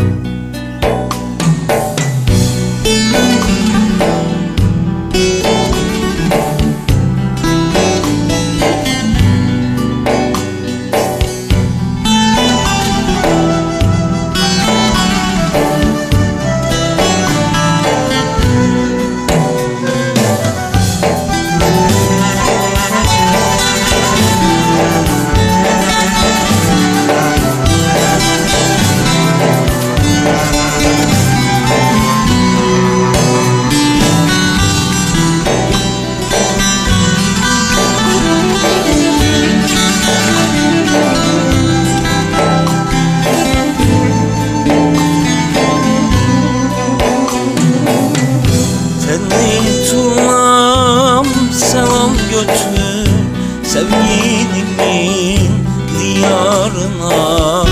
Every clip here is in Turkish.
Tenli Sevgilimin diyarına.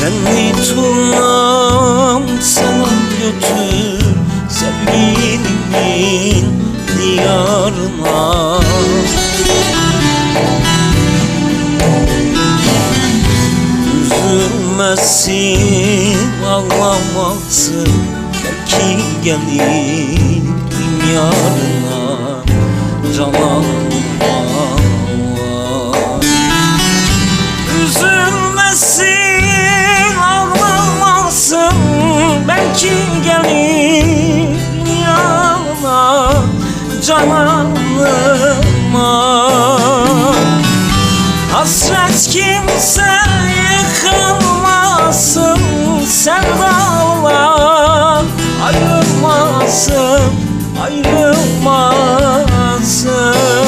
Tenli turnam selam götür Sevgilimin diyarına. Üzülmesin, ağlamasın Belki gelir yarına Cananıma Üzülmesin, ağlamasın Belki gelir yanına Cananıma. Hasret kimseye kalmasın Sevdalar ayrılmasın Ayrılmasın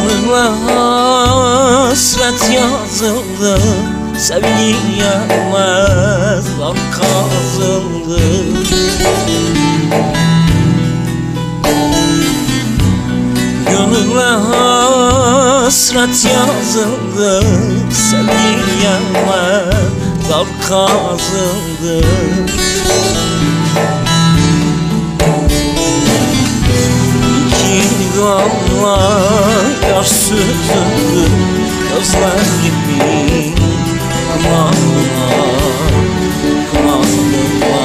Gönülle hasret yazıldı Sevgiye mezar kazıldı. Gönülle hasret yazıldı Sevgiye mezar kazıldı. İki damla yaş süzüldü Gözlerimin kınağına Kınağına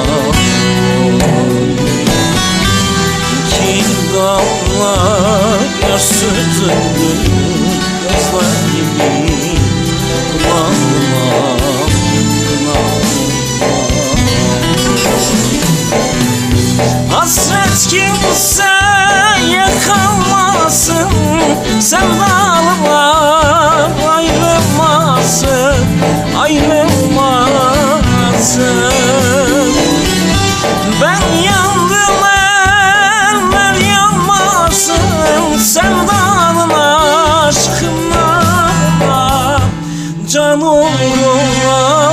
İki damla yaş süzüldü Gözlerimin kınağına Hasret kimseye kalmasın Sevdalılar ayrılmasın Ayrılmasın. Ben yandım eller yanmasın. Sevdanın aşkına Can olur